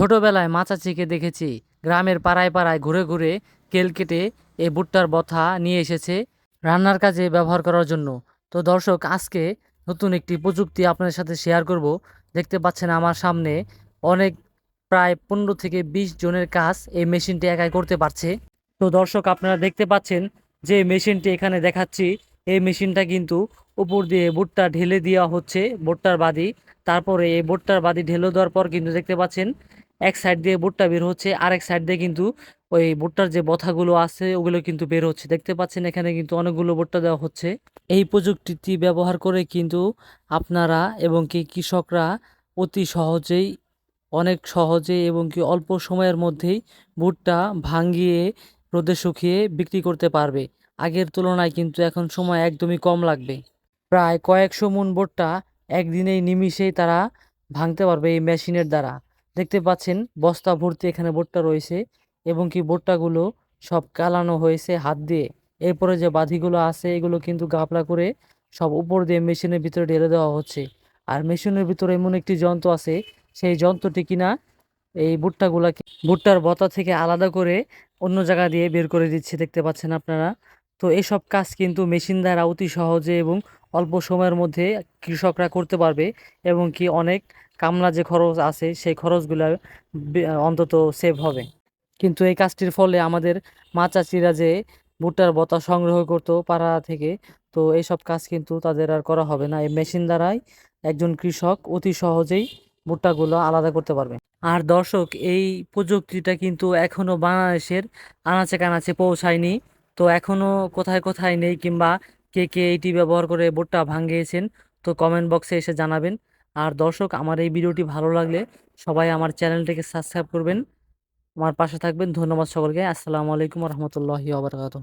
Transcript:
ছোটবেলায় মা চাচিকে দেখেছি। গ্রামের পাড়ায় পাড়ায় ঘুরে ঘুরে কেল কেটে এই ভুট্টার বথা নিয়ে এসেছে রান্নার কাজে ব্যবহার করার জন্য। তো দর্শক, আজকে নতুন একটি প্রযুক্তি আপনাদের সাথে শেয়ার করব। দেখতে পাচ্ছেন আমার সামনে অনেক প্রায় পনেরো থেকে বিশ জনের কাজ এই মেশিনটি একাই করতে পারছে। তো দর্শক, আপনারা দেখতে পাচ্ছেন যে মেশিনটি এখানে দেখাচ্ছি। এই মেশিনটা কিন্তু উপর দিয়ে ভুট্টা ঢেলে দেওয়া হচ্ছে, ভুট্টার বাদি। তারপরে এই ভুট্টার বাদি ঢেলে দেওয়ার পর কিন্তু দেখতে পাচ্ছেন এক সাইড দিয়ে ভুট্টা বের হচ্ছে আর এক সাইড দিয়ে কিন্তু ওই ভুট্টার যে বথাগুলো আছে, ওগুলো কিন্তু বের হচ্ছে। দেখতে পাচ্ছেন এখানে কিন্তু অনেকগুলো ভুট্টা দেওয়া হচ্ছে। এই প্রযুক্তিটি ব্যবহার করে কিন্তু আপনারা এবং কি কৃষকরা অতি সহজেই, অনেক সহজে এবং কি অল্প সময়ের মধ্যেই ভুট্টা ভাঙিয়ে রোদে শুকিয়ে বিক্রি করতে পারবে। আগের তুলনায় কিন্তু এখন সময় একদমই কম লাগবে। প্রায় কয়েকশো মন ভুট্টা একদিনেই নিমিষেই তারা ভাঙতে পারবে এই মেশিনের দ্বারা। দেখতে পাচ্ছেন বস্তা ভর্তি এখানে ভুট্টা রয়েছে এবং কি ভুট্টাগুলো সব কালানো হয়েছে হাত দিয়ে। এরপরে যে বাধিগুলো আছে, এগুলো কিন্তু গাবলা করে সব উপর দিয়ে মেশিনের ভিতরে ঢেলে দেওয়া হচ্ছে। আর মেশিনের ভিতরে এমন একটি যন্ত্র আছে, সেই যন্ত্রটি কিনা এই ভুট্টাগুলাকে ভুট্টার বতা থেকে আলাদা করে অন্য জায়গা দিয়ে বের করে দিচ্ছে, দেখতে পাচ্ছেন আপনারা। তো এসব কাজ কিন্তু মেশিন দ্বারা অতি সহজে এবং অল্প সময়ের মধ্যে কৃষকরা করতে পারবে এবং কি অনেক কামলা যে খরচ আছে, সেই খরচগুলো অন্তত সেভ হবে। কিন্তু এই কাজটির ফলে আমাদের মা চাচিরা যে ভুট্টার বতা সংগ্রহ করতো পাড়া থেকে, তো এইসব কাজ কিন্তু তাদের আর করা হবে না। এই মেশিন দ্বারাই একজন কৃষক অতি সহজেই ভুট্টাগুলো আলাদা করতে পারবে। আর দর্শক, এই প্রযুক্তিটা কিন্তু এখনও বাংলাদেশের আনাচে কানাচে পৌঁছায়নি। তো এখনও কোথায় কোথায় নেই কিংবা কে কে এইটি ব্যবহার করে ভুট্টা ভাঙিয়েছেন, তো কমেন্ট বক্সে এসে জানাবেন। আর দর্শক, আমার এই ভিডিওটি ভালো লাগলে সবাই আমার চ্যানেলটিকে সাবস্ক্রাইব করবেন। আমার পাশে থাকবেন। ধন্যবাদ সকলকে। আসসালামু আলাইকুম রহমতুল্লাহি আবরকাত